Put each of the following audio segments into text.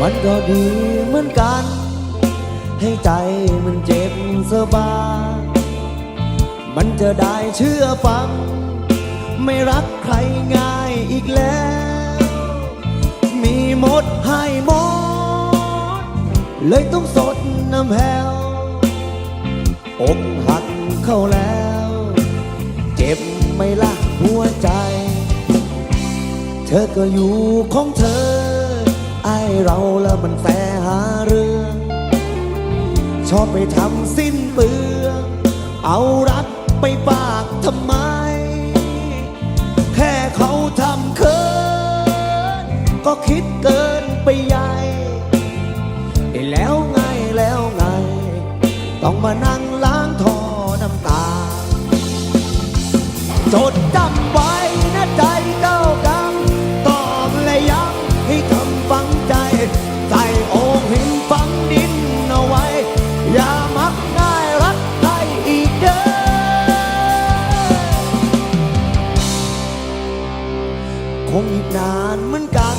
มันก็ดีเหมือนกัน ให้ใจมันเจ็บสบายมันจะได้เชื่อฟัง ไม่รักใครง่ายอีกแล้ว มีหมดให้หมด เลยต้องสดน้ำแหวอกหักเข้าแล้ว เจ็บไม่ละหัวใจ เธอก็อยู่ของเธอ เราแล้วมันแสหาเรื่อง ชอบไปทำสิ้นเปลืองเอารักไปฝากทำไม แค่เขาทำเคินก็คิดเกินไปใหญ่แล้วไงแล้วไง ต้องมานั่งล้างท่อน้ำตา จดจ นานเหมือนกัน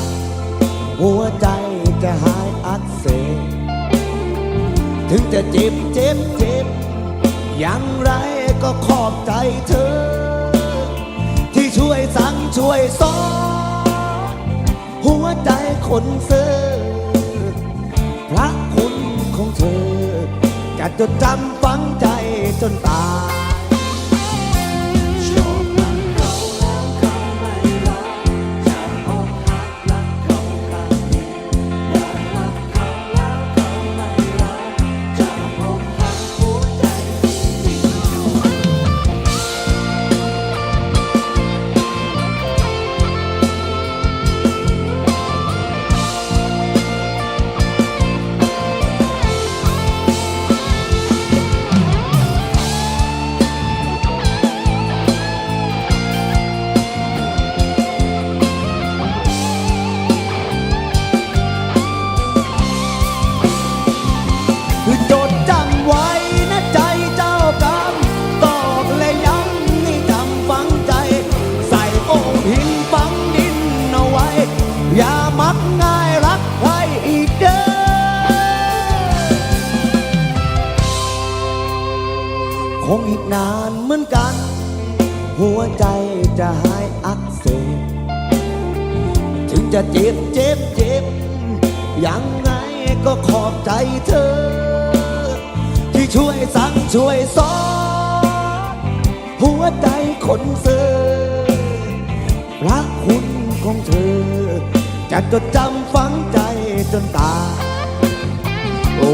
หัวใจจะหายอักเสบถึงจะเจ็บเจ็บเจ็บอย่างไรก็ขอบใจเธอ ที่ช่วยสั่งช่วยสอนหัวใจคนเซอร์พระคุณของเธอจะจดจำฝังใจจนตาย นานเหมือนกัน หัวใจจะหายอักเสบถึงจะเจ็บเจ็บเจ็บยังไงก็ขอบใจเธอ ที่ช่วยสั่งช่วยสอนหัวใจคนเซอร์พระคุณของเธอ จะจดจำฝังใจจนตายโอ้